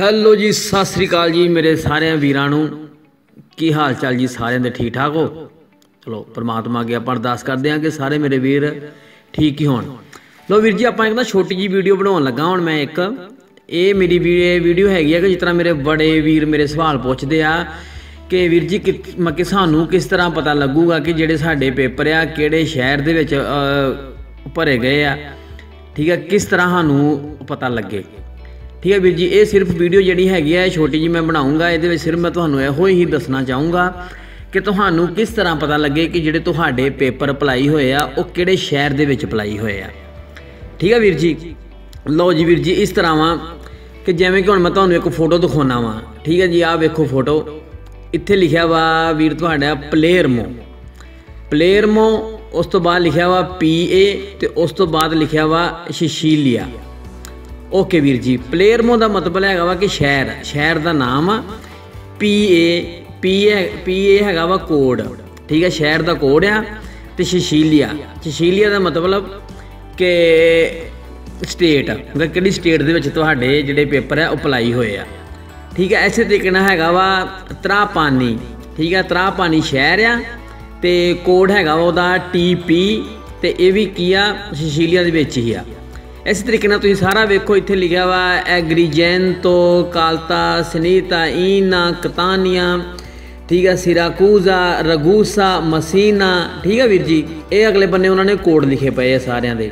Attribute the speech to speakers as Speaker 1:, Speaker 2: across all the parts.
Speaker 1: Hello ਜੀ, ਸਤਿ ਸ੍ਰੀ ਅਕਾਲ ਜੀ ਮੇਰੇ ਸਾਰਿਆਂ ਵੀਰਾਂ ਨੂੰ। ਕੀ ਹਾਲ ਚਾਲ ਜੀ? ਸਾਰਿਆਂ ਦੇ ਠੀਕ ਠਾਕ ਹੋ? ਚਲੋ, ਪ੍ਰਮਾਤਮਾ ਅੱਗੇ ਆਪਾਂ ਅਰਦਾਸ ਕਰਦੇ ਹਾਂ ਕਿ ਸਾਰੇ ਮੇਰੇ ਵੀਰ ਠੀਕ ਹੀ ਹੋਣ। ਲੋ ਵੀਰ ਜੀ, ਆਪਾਂ ਇੱਕ ਨਾ ਛੋਟੀ ਜੀ ਵੀਡੀਓ ਬਣਾਉਣ ਲੱਗਾ ਹੁਣ ਮੈਂ ਇੱਕ। ਇਹ ਮੇਰੀ ਵੀਡੀਓ ਹੈਗੀ ਆ ਕਿ ਜਿਸ ਤਰ੍ਹਾਂ ਮੇਰੇ ਬੜੇ ਵੀਰ ਮੇਰੇ ਸਵਾਲ ਪੁੱਛਦੇ ਆ ਕਿ ਵੀਰ ਜੀ, ਕਿ ਮ- ਕਿ ਸਾਨੂੰ ਕਿਸ ਤਰ੍ਹਾਂ ਪਤਾ ਲੱਗੂਗਾ ਕਿ ਜਿਹੜੇ ਸਾਡੇ ਪੇਪਰ ਆ, ਕਿਹੜੇ ਸ਼ਹਿਰ ਦੇ ਵਿੱਚ ਭਰੇ ਗਏ ਆ? ਠੀਕ ਆ, ਕਿਸ ਤਰ੍ਹਾਂ ਸਾਨੂੰ ਪਤਾ ਲੱਗੇ? ਠੀਕ ਹੈ ਵੀਰ ਜੀ, ਇਹ ਸਿਰਫ ਵੀਡੀਓ ਜਿਹੜੀ ਹੈਗੀ ਹੈ ਛੋਟੀ ਜੀ ਮੈਂ ਬਣਾਉਂਗਾ, ਇਹਦੇ ਵਿੱਚ ਸਿਰਫ ਮੈਂ ਤੁਹਾਨੂੰ ਇਹੋ ਹੀ ਦੱਸਣਾ ਚਾਹੂੰਗਾ ਕਿ ਤੁਹਾਨੂੰ ਕਿਸ ਤਰ੍ਹਾਂ ਪਤਾ ਲੱਗੇ ਕਿ ਜਿਹੜੇ ਤੁਹਾਡੇ ਪੇਪਰ ਅਪਲਾਈ ਹੋਏ ਆ, ਉਹ ਕਿਹੜੇ ਸ਼ਹਿਰ ਦੇ ਵਿੱਚ ਅਪਲਾਈ ਹੋਏ ਆ। ਠੀਕ ਹੈ ਵੀਰ ਜੀ? ਲਓ ਜੀ ਵੀਰ ਜੀ, ਇਸ ਤਰ੍ਹਾਂ ਵਾ ਕਿ ਜਿਵੇਂ ਕਿ ਹੁਣ ਮੈਂ ਤੁਹਾਨੂੰ ਇੱਕ ਫੋਟੋ ਦਿਖਾਉਣਾ ਵਾ। ਠੀਕ ਹੈ ਜੀ, ਆਹ ਵੇਖੋ ਫੋਟੋ ਇੱਥੇ ਲਿਖਿਆ ਵਾ ਵੀਰ ਤੁਹਾਡਾ ਪਲੇਅਰਮੋ ਪਲੇਅਰਮੋ ਉਸ ਤੋਂ ਬਾਅਦ ਲਿਖਿਆ ਵਾ ਪੀਏ ਤੇ ਉਸ ਤੋਂ ਬਾਅਦ ਲਿਖਿਆ ਵਾ ਸ਼ਿਸ਼ੀਲੀਆ ਓਕੇ ਵੀਰ ਜੀ ਪਲੇਅਰਮੋ ਦਾ ਮਤਲਬ ਹੈਗਾ ਵਾ ਕਿ ਸ਼ਹਿਰ ਸ਼ਹਿਰ ਦਾ ਨਾਮ ਆ ਏ ਪੀ ਏ ਹੈਗਾ ਵਾ ਕੋਡ, ਠੀਕ ਹੈ ਸ਼ਹਿਰ ਦਾ ਕੋਡ ਆ ਤੇ ਸ਼ਿਸ਼ੀਲੀਆ ਸ਼ਿਸ਼ੀਲੀਆ ਦਾ ਮਤਲਬ ਕਿ ਸਟੇਟ ਮਤਲਬ ਕਿਹੜੀ ਸਟੇਟ ਦੇ ਵਿੱਚ ਤੁਹਾਡੇ ਜਿਹੜੇ ਪੇਪਰ ਆ, ਉਹ ਅਪਲਾਈ ਹੋਏ ਆ, ਠੀਕ ਹੈ ਐਸੇ ਤਰੀਕੇ ਨਾਲ ਹੈਗਾ ਵਾ ਤਰਾਪਾਨੀ, ਠੀਕ ਹੈ ਤਰਾਪਾਨੀ ਸ਼ਹਿਰ ਆ ਤੇ ਕੋਡ ਹੈਗਾ ਵਾ ਉਹਦਾ ਟੀਪੀ ਤੇ ਇਹ ਵੀ ਕੀ ਆ ਸ਼ਿਸ਼ੀਲੀਆ ਦੇ ਵਿੱਚ ਹੀ ਆ। ਇਸ ਤਰੀਕੇ ਨਾਲ ਤੁਸੀਂ ਸਾਰਾ ਵੇਖੋ, ਇੱਥੇ ਲਿਖਿਆ ਵਾ ਐਗਰੀਜੈਂਟੋ ਕਾਲਤਾ, ਸਨੀਤਾ, ਈਨਾ, ਕਤਾਨੀਆ, ਠੀਕ ਹੈ ਸਿਰਾਕੂਜ਼ਾ, ਰਗੂਸਾ, ਮਸੀਨਾ, ਠੀਕ ਹੈ ਵੀਰ ਜੀ? ਇਹ ਅਗਲੇ ਬੰਨੇ ਉਹਨਾਂ ਨੇ ਕੋਡ ਲਿਖੇ ਪਏ ਆ ਸਾਰਿਆਂ ਦੇ।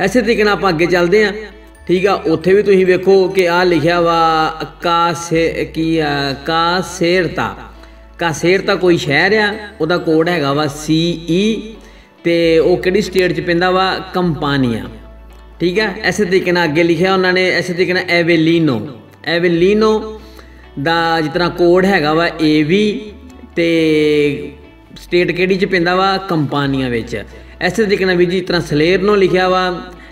Speaker 1: ਐਸੇ ਤਰੀਕੇ ਨਾਲ ਆਪਾਂ ਅੱਗੇ ਚੱਲਦੇ ਆਂ। ਠੀਕ ਆ, ਉੱਥੇ ਵੀ ਤੁਸੀਂ ਵੇਖੋ ਕਿ ਆ ਲਿਖਿਆ ਵਾ, ਕਾਸੇ, ਕੀ ਆ, ਕਾਸੇਰਤਾ। ਕਾਸੇਰਤਾ ਕੋਈ ਸ਼ਹਿਰ ਆ, ਉਹਦਾ ਕੋਡ ਹੈਗਾ ਵਾ ਸੀਈ ਤੇ ਉਹ ਕਿਹੜੀ ਸਟੇਟ ਚ ਪੈਂਦਾ ਵਾ? ਕੰਪਾਨੀਆ। ਠੀਕ ਹੈ? ਐਸੇ ਤਰੀਕੇ ਨਾਲ ਅੱਗੇ ਲਿਖਿਆ ਉਹਨਾਂ ਨੇ, ਐਸੇ ਤਰੀਕੇ ਨਾਲ ਐਵੇਲੀਨੋ। ਐਵੇਲੀਨੋ ਦਾ ਜਿਸ ਤਰ੍ਹਾਂ ਕੋਡ ਹੈਗਾ ਵਾ ਏਵੀ ਤੇ ਸਟੇਟ ਕਿਹੜੀ ਚ ਪੈਂਦਾ ਵਾ? ਕੰਪਾਨੀਆਂ ਵਿੱਚ। ਐਸੇ ਤਰੀਕੇ ਨਾਲ ਵੀ ਜੀ, ਜਿਸ ਤਰ੍ਹਾਂ ਸਲੇਰਨੋ ਲਿਖਿਆ ਵਾ,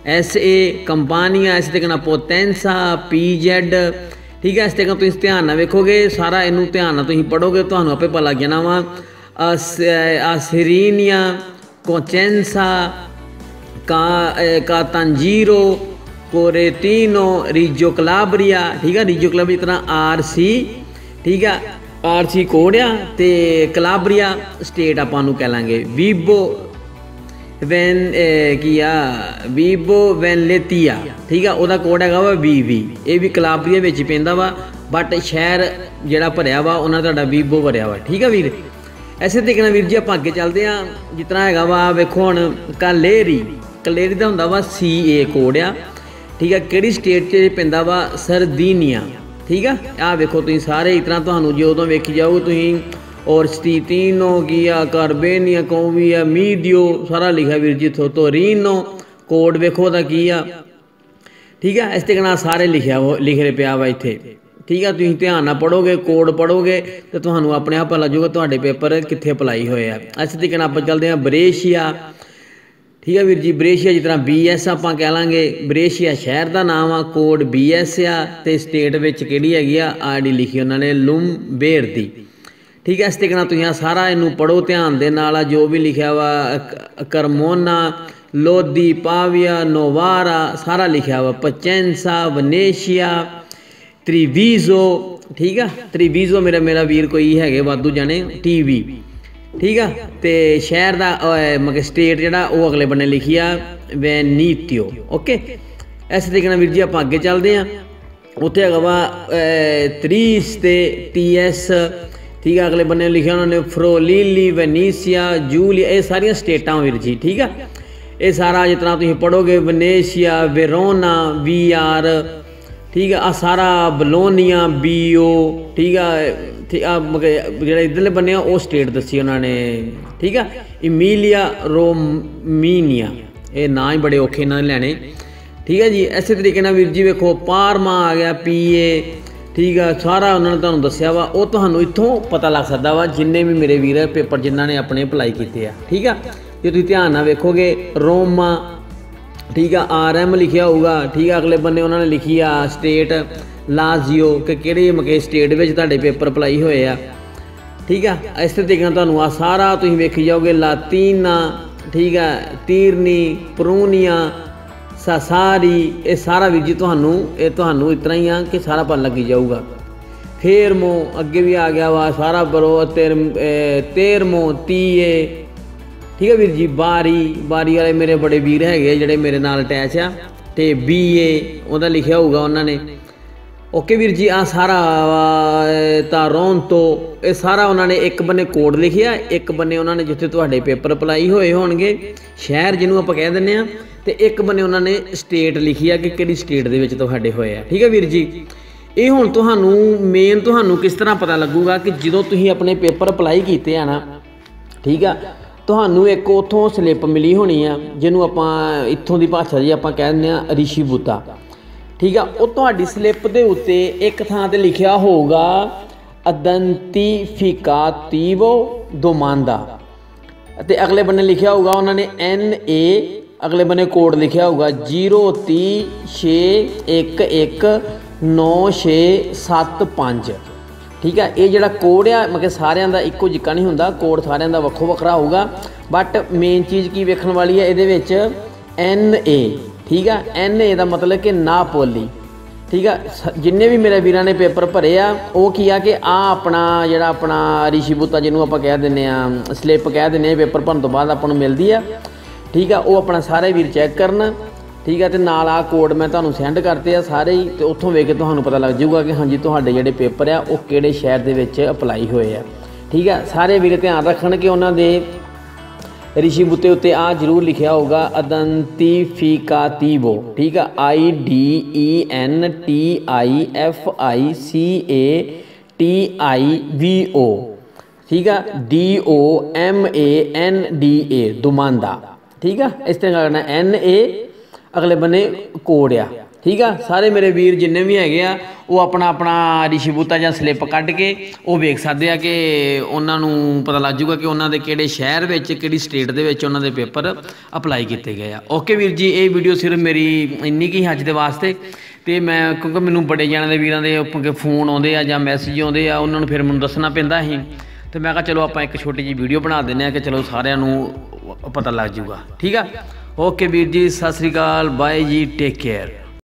Speaker 1: ਐਸ ਏ ਕੰਪਾਨੀਆਂ, ਐਸੇ ਤਰੀਕੇ ਨਾਲ ਪੋਟੈਂਸਾ ਪੀਜ਼ੈਡ, ਠੀਕ ਹੈ? ਇਸ ਤਰੀਕੇ ਨਾਲ ਤੁਸੀਂ ਧਿਆਨ ਨਾਲ ਵੇਖੋਗੇ, ਸਾਰਾ ਇਹਨੂੰ ਧਿਆਨ ਨਾਲ ਤੁਸੀਂ ਪੜੋਗੇ ਤੁਹਾਨੂੰ ਆਪੇ ਪਤਾ ਲੱਗ ਜਾਣਾ ਵਾ। ਆਸਿਰੀਨੀਆ ਕੋਚੈਂਸਾ ਕਾ ਕਾਤਾਂਜੀਰੋ ਕੋਰੇਟੀਨੋ ਰੀਜੋ ਕਲਾਬਰੀਆ, ਠੀਕ ਆ, ਰੀਜੋ ਕਲਾਬਰੀਆ ਤਰ੍ਹਾਂ ਆਰਸੀ, ਠੀਕ ਹੈ ਆਰਸੀ ਕੋਡ ਆ ਤੇ ਕਲਾਬਰੀਆ ਸਟੇਟ ਆਪਾਂ ਨੂੰ ਕਹਿ ਲਾਂਗੇ। ਵੀਬੋ ਵੈਨ ਕੀ ਆ ਵੀਬੋ ਵੈਨਲੇਤੀਆ, ਠੀਕ ਆ, ਉਹਦਾ ਕੋਡ ਹੈਗਾ ਵਾ ਵੀਵੀ ਇਹ ਵੀ ਕਲਾਬਰੀਆ ਵਿੱਚ ਪੈਂਦਾ ਵਾ ਬਟ ਸ਼ਹਿਰ ਜਿਹੜਾ ਭਰਿਆ ਵਾ, ਉਹਨਾਂ ਤੁਹਾਡਾ ਵੀਬੋ ਭਰਿਆ ਵਾ, ਠੀਕ ਆ ਵੀਰ? ਐਸੇ ਤਰੀਕੇ ਨਾਲ ਵੀਰ ਜੀ ਆਪਾਂ ਅੱਗੇ ਚੱਲਦੇ ਆ ਜਿਤਨਾ ਹੈਗਾ ਵਾ, ਵੇਖੋ ਹੁਣ ਕਲੇਰੀ ਕਲੇਰੀ ਦਾ ਹੁੰਦਾ ਵਾ ਸੀਏ ਕੋਡ ਆ। ਠੀਕ ਆ, ਕਿਹੜੀ ਸਟੇਟ 'ਚ ਪੈਂਦਾ ਵਾ? ਸਰਦੀਨੀਆ ਠੀਕ ਆ? ਆ ਵੇਖੋ ਤੁਸੀਂ ਸਾਰੇ, ਇਸ ਤਰ੍ਹਾਂ ਤੁਹਾਨੂੰ ਜੇ ਉਦੋਂ ਵੇਖੀ ਜਾਓਗੇ ਤੁਸੀਂ ਔਰ ਸਟੀਟੀਨੋ ਕੀਆ ਕਾਰਬੇਨੀਆ ਕੋਵੀਆ ਮੀਡੀਓ ਸਾਰਾ ਲਿਖਿਆ ਵੀਰ ਜੀ ਥੋ ਤੋਰੀਨੋ ਕੋਡ ਵੇਖੋ ਦਾ ਕੀ ਆ। ਠੀਕ ਆ? ਇਸ ਤਰੀਕੇ ਨਾਲ ਸਾਰੇ ਲਿਖਿਆ ਉਹ ਲਿਖ ਰਿਹਾ ਪਿਆ ਵਾ ਇੱਥੇ। ਠੀਕ ਆ? ਤੁਸੀਂ ਧਿਆਨ ਨਾਲ ਪੜੋਗੇ ਕੋਡ ਪੜੋਗੇ ਤੇ ਤੁਹਾਨੂੰ ਆਪਣੇ ਆਪ ਪਤਾ ਲੱਗੂਗਾ ਤੁਹਾਡੇ ਪੇਪਰ ਕਿੱਥੇ ਅਪਲਾਈ ਹੋਏ ਆ। ਇਸ ਤਰੀਕੇ ਨਾਲ ਆਪਾਂ ਚੱਲਦੇ ਆ ਬਰੇਸ਼ੀਆ। ਠੀਕ ਹੈ ਵੀਰ ਜੀ, ਬਰੇਸ਼ੀਆ ਜਿਸ ਤਰ੍ਹਾਂ ਬੀਐਸ ਆਪਾਂ ਕਹਿ ਲਾਂਗੇ। ਬਰੇਸ਼ੀਆ ਸ਼ਹਿਰ ਦਾ ਨਾਮ ਆ, ਕੋਡ ਬੀਐਸ ਆ ਤੇ ਸਟੇਟ ਵਿੱਚ ਕਿਹੜੀ ਹੈਗੀ ਆ ਆਰਡੀ ਲਿਖੀ ਉਹਨਾਂ ਨੇ, ਲੁੰਬੇਰ ਦੀ। ਠੀਕ ਹੈ ਇਸ ਤਰੀਕੇ ਨਾਲ ਤੁਸੀਂ ਆ ਸਾਰਾ ਇਹਨੂੰ ਪੜੋ ਧਿਆਨ ਦੇ ਨਾਲ ਆ, ਜੋ ਵੀ ਲਿਖਿਆ ਵਾ ਕਰਮੋਨਾ ਲੋਦੀ ਪਾਵੀਆ, ਨੋਵਾਰਾ, ਸਾਰਾ ਲਿਖਿਆ ਵਾ। ਪਚੈਂਸਾ, ਵਨੇਸ਼ੀਆ, ਤ੍ਰਿਵੀਜ਼ੋ, ਠੀਕ ਆ, ਤ੍ਰਿਵੀਜ਼ੋ ਮੇਰਾ ਮੇਰਾ ਵੀਰ ਕੋਈ ਹੈਗੇ ਵਾਧੂ ਜਾਣੇ, ਟੀਵੀ। ਠੀਕ ਆ? ਤੇ ਸ਼ਹਿਰ ਦਾ ਮਤਲਬ ਸਟੇਟ ਜਿਹੜਾ ਉਹ ਅਗਲੇ ਬੰਨੇ ਲਿਖੀ ਆ ਵੈਨੀਤਿਓ ਓਕੇ ਇਸ ਤਰੀਕੇ ਨਾਲ ਵੀਰ ਜੀ ਆਪਾਂ ਅੱਗੇ ਚੱਲਦੇ ਆ। ਉੱਥੇ ਹੈਗਾ ਵਾ ਅਹ, ਤਰੀਸ ਤੇ ਟੀਐਸ ਠੀਕ ਆ? ਅਗਲੇ ਬੰਨੇ ਲਿਖਿਆ ਉਹਨਾਂ ਨੇ ਫਰੋਲੀਲੀ ਵੈਨੀਸੀਆ ਜੂਲੀਆ ਇਹ ਸਾਰੀਆਂ ਸਟੇਟਾਂ ਵੀਰ ਜੀ ਠੀਕ ਆ? ਇਹ ਸਾਰਾ ਜਿਤਨਾ ਤੁਸੀਂ ਪੜੋਗੇ ਵਨੇਸ਼ੀਆ ਵੈਰੋਨਾ ਵੀਆਰ ਠੀਕ ਆ ਆ ਸਾਰਾ ਬਲੋਨੀਆ, ਬੀਓ, ਠੀਕ ਆ ਠੀਕ ਆ ਮਗਰ ਜਿਹੜਾ ਇਧਰਲੇ ਬੰਨੇ ਆ, ਉਹ ਸਟੇਟ ਦੱਸੀ ਉਹਨਾਂ ਨੇ। ਠੀਕ ਆ, ਇਮੀਲੀਆ ਰੋਮੀਨੀਆ। ਇਹ ਨਾਂ ਹੀ ਬੜੇ ਔਖੇ ਨਾਲ ਲੈਣੇ। ਠੀਕ ਆ ਜੀ ਐਸੇ ਤਰੀਕੇ ਨਾਲ ਵੀਰ ਜੀ ਵੇਖੋ, ਪਾਰਮਾ ਆ ਗਿਆ, ਪੀਏ। ਠੀਕ ਆ, ਸਾਰਾ ਉਹਨਾਂ ਨੇ ਤੁਹਾਨੂੰ ਦੱਸਿਆ ਵਾ, ਉਹ ਤੁਹਾਨੂੰ ਇੱਥੋਂ ਪਤਾ ਲੱਗ ਸਕਦਾ ਵਾ, ਜਿੰਨੇ ਵੀ ਮੇਰੇ ਵੀਰ ਪੇਪਰ ਜਿਨ੍ਹਾਂ ਨੇ ਆਪਣੇ ਅਪਲਾਈ ਕੀਤੇ ਆ। ਠੀਕ ਆ, ਜੇ ਤੁਸੀਂ ਧਿਆਨ ਨਾਲ ਵੇਖੋਗੇ, ਰੋਮਾ ਠੀਕ ਆ ਆਰ ਐਮ ਲਿਖਿਆ ਹੋਊਗਾ। ਠੀਕ ਆ, ਅਗਲੇ ਬੰਨੇ ਉਹਨਾਂ ਨੇ ਲਿਖੀ ਆ ਸਟੇਟ ਲਾਜ਼ੀਓ ਕਿ ਕਿਹੜੇ ਮਕੇ ਸਟੇਟ ਵਿੱਚ ਤੁਹਾਡੇ ਪੇਪਰ ਅਪਲਾਈ ਹੋਏ ਆ। ਠੀਕ ਆ, ਇਸ ਤਰੀਕੇ ਨਾਲ ਤੁਹਾਨੂੰ ਆ ਸਾਰਾ ਤੁਸੀਂ ਵੇਖੀ ਜਾਓਗੇ, ਲਾਤੀਨਾ, ਠੀਕ ਆ, ਤੀਰਨੀ, ਪਰੂਨੀਆ ਸਾ ਇਹ ਸਾਰਾ ਵੀਰ ਜੀ ਤੁਹਾਨੂੰ, ਇਹ ਤੁਹਾਨੂੰ ਇਤਨਾ ਹੀ ਆ ਕਿ ਸਾਰਾ ਪਤਾ ਲੱਗੀ ਜਾਊਗਾ। ਫੇਰ ਮੋ ਅੱਗੇ ਵੀ ਆ ਗਿਆ ਵਾ, ਸਾਰਾ ਬਰੋ ਤੇਰ ਅਹ ਤੇਰਮੋ, ਤੀਏ ਠੀਕ ਹੈ ਵੀਰ ਜੀ, ਬਾਰੀ ਬਾਰੀ ਵਾਲੇ ਮੇਰੇ ਬੜੇ ਵੀਰ ਹੈਗੇ ਜਿਹੜੇ ਮੇਰੇ ਨਾਲ ਅਟੈਚ ਆ ਤੇ ਬੀਏ ਉਹਦਾ ਲਿਖਿਆ ਹੋਊਗਾ ਉਹਨਾਂ ਨੇ। ਓਕੇ ਵੀਰ ਜੀ ਆ ਸਾਰਾ ਤਾਂ ਰੌਣ ਤੋਂ ਇਹ ਸਾਰਾ ਉਹਨਾਂ ਨੇ ਇੱਕ ਬੰਨੇ ਕੋਡ ਲਿਖਿਆ, ਇੱਕ ਬੰਨੇ ਉਹਨਾਂ ਨੇ ਜਿੱਥੇ ਤੁਹਾਡੇ ਪੇਪਰ ਅਪਲਾਈ ਹੋਏ ਹੋਣਗੇ, ਸ਼ਹਿਰ ਜਿਹਨੂੰ ਆਪਾਂ ਕਹਿ ਦਿੰਨੇ ਆ ਤੇ ਇੱਕ ਬੰਨੇ ਉਹਨਾਂ ਨੇ ਸਟੇਟ ਲਿਖੀ ਆ ਕਿ ਕਿਹੜੀ ਸਟੇਟ ਦੇ ਵਿੱਚ ਤੁਹਾਡੇ ਹੋਏ ਆ। ਠੀਕ ਹੈ ਵੀਰ ਜੀ? ਇਹ ਹੁਣ ਤੁਹਾਨੂੰ ਮੇਨ ਤੁਹਾਨੂੰ ਕਿਸ ਤਰ੍ਹਾਂ ਪਤਾ ਲੱਗੂਗਾ ਕਿ ਜਦੋਂ ਤੁਸੀਂ ਆਪਣੇ ਪੇਪਰ ਅਪਲਾਈ ਕੀਤੇ ਆ ਨਾ, ਠੀਕ ਆ ਤੁਹਾਨੂੰ ਇੱਕ ਉਥੋਂ ਸਲਿੱਪ ਮਿਲੀ ਹੋਣੀ ਆ, ਜਿਹਨੂੰ ਆਪਾਂ ਇੱਥੋਂ ਦੀ ਭਾਸ਼ਾ ਜੀ ਆਪਾਂ ਕਹਿ ਦਿੰਦੇ ਆ ਰਿਸ਼ੀ ਬੂਤਾ। ਠੀਕ ਆ, ਉਹ ਤੁਹਾਡੀ ਸਲਿੱਪ ਦੇ ਉੱਤੇ ਇੱਕ ਥਾਂ ਤੇ ਲਿਖਿਆ ਹੋਊਗਾ, ਅਦੰਤੀ ਅਦੰਤੀਫਿਕਾਤੀਵੋ ਦੋਮਾਂਦਾ। ਅਤੇ ਅਗਲੇ ਬੰਨੇ ਲਿਖਿਆ ਹੋਊਗਾ ਉਹਨਾਂ ਨੇ ਐਨ ਏ, ਅਗਲੇ ਬੰਨੇ ਕੋਡ ਲਿਖਿਆ ਹੋਊਗਾ 0361199675 ਠੀਕ ਹੈ? ਇਹ ਜਿਹੜਾ ਕੋਡ ਆ, ਮਤਲਬ ਸਾਰਿਆਂ ਦਾ ਇੱਕੋ ਜਿੱਕਾ ਨਹੀਂ ਹੁੰਦਾ, ਕੋਡ ਸਾਰਿਆਂ ਦਾ ਵੱਖੋ ਵੱਖਰਾ ਹੋਊਗਾ। ਬਟ ਮੇਨ ਚੀਜ਼ ਕੀ ਵੇਖਣ ਵਾਲੀ ਹੈ? ਇਹਦੇ ਵਿੱਚ ਐਨ ਏ ਠੀਕ ਆ ਐਨ ਏ ਦਾ ਮਤਲਬ ਕਿ ਨਾ ਪੋਲੀ ਠੀਕ ਆ ਸ- ਜਿੰਨੇ ਵੀ ਮੇਰੇ ਵੀਰਾਂ ਨੇ ਪੇਪਰ ਭਰੇ ਆ, ਉਹ ਕੀ ਆ ਕਿ ਆ ਆਪਣਾ ਜਿਹੜਾ ਆਪਣਾ ਰਿਸ਼ੀ ਬੁੱਤਾ ਜਿਹਨੂੰ ਆਪਾਂ ਕਹਿ ਦਿੰਨੇ ਆ, ਸਲਿੱਪ ਕਹਿ ਦਿੰਨੇ ਆ ਪੇਪਰ ਭਰਨ ਤੋਂ ਬਾਅਦ ਆਪਾਂ ਨੂੰ ਮਿਲਦੀ ਆ। ਠੀਕ ਆ ਉਹ ਆਪਣਾ ਸਾਰੇ ਵੀਰ ਚੈੱਕ ਕਰਨ। ਠੀਕ ਆ, ਤੇ ਨਾਲ ਆ ਕੋਡ ਮੈਂ ਤੁਹਾਨੂੰ ਸੈਂਡ ਕਰਤੇ ਆ ਸਾਰੇ ਹੀ, ਤੇ ਉੱਥੋਂ ਵੇਖ ਕੇ ਤੁਹਾਨੂੰ ਪਤਾ ਲੱਗ ਜਾਊਗਾ ਕਿ ਹਾਂਜੀ ਤੁਹਾਡੇ ਜਿਹੜੇ ਪੇਪਰ ਆ, ਉਹ ਕਿਹੜੇ ਸ਼ਹਿਰ ਦੇ ਵਿੱਚ ਅਪਲਾਈ ਹੋਏ ਆ। ਠੀਕ ਆ, ਸਾਰੇ ਵੀਰ ਧਿਆਨ ਰੱਖਣ ਕਿ ਉਹਨਾਂ ਦੇ। ਰਿਸ਼ੀ ਬੁੱਤੇ ਉੱਤੇ ਆ ਜ਼ਰੂਰ ਲਿਖਿਆ ਹੋਊਗਾ, ਅਦੰਤੀ ਅਦੰਤੀਫਿਕਾਤੀਵੋ ਠੀਕ ਆ I D E N T I F I C A T I V O ਠੀਕ ਆ D O M A N D A ਦੁਮਾਂਦਾ, ਠੀਕ ਆ, ਇਸ ਤਰ੍ਹਾਂ ਕਰਨਾ ਐਨ ਏ ਅਗਲੇ ਬੰਨੇ ਕੋਡ ਆ। ਠੀਕ ਆ? ਸਾਰੇ ਮੇਰੇ ਵੀਰ ਜਿੰਨੇ ਵੀ ਹੈਗੇ ਆ, ਉਹ ਆਪਣਾ ਆਪਣਾ ਰਿਸ਼ੀਬੂਤਾ ਜਾਂ ਸਲਿੱਪ ਕੱਢ ਕੇ ਉਹ ਵੇਖ ਸਕਦੇ ਆ ਕਿ ਉਹਨਾਂ ਨੂੰ ਪਤਾ ਲੱਗ ਜੂਗਾ ਕਿ ਉਹਨਾਂ ਦੇ ਕਿਹੜੇ ਸ਼ਹਿਰ ਵਿੱਚ, ਕਿਹੜੀ ਸਟੇਟ ਦੇ ਵਿੱਚ ਉਹਨਾਂ ਦੇ ਪੇਪਰ ਅਪਲਾਈ ਕੀਤੇ ਗਏ ਆ। ਓਕੇ ਵੀਰ ਜੀ, ਇਹ ਵੀਡੀਓ ਸਿਰਫ ਮੇਰੀ ਇੰਨੀ ਕੀ ਅੱਜ ਦੇ ਵਾਸਤੇ। ਤੇ ਮੈਂ, ਕਿਉਂਕਿ ਮੈਨੂੰ ਬੜੇ ਜਣਾਂ ਦੇ ਵੀਰਾਂ ਦੇ ਫੋਨ ਆਉਂਦੇ ਆ ਜਾਂ ਮੈਸੇਜ ਆਉਂਦੇ ਆ, ਉਹਨਾਂ ਨੂੰ ਫਿਰ ਮੈਨੂੰ ਦੱਸਣਾ ਪੈਂਦਾ ਸੀ। ਤੇ ਮੈਂ ਕਿਹਾ ਚਲੋ ਆਪਾਂ ਇੱਕ ਛੋਟੀ ਜਿਹੀ ਵੀਡੀਓ ਬਣਾ ਦਿੰਨੇ ਆ ਕਿ ਚਲੋ ਸਾਰਿਆਂ ਨੂੰ ਪਤਾ ਲੱਗ ਜੂਗਾ ਠੀਕ ਆ? ਓਕੇ ਵੀਰ ਜੀ ਸਤਿ ਸ੍ਰੀ ਅਕਾਲ ਬਾਏ ਜੀ ਟੇਕ ਕੇਅਰ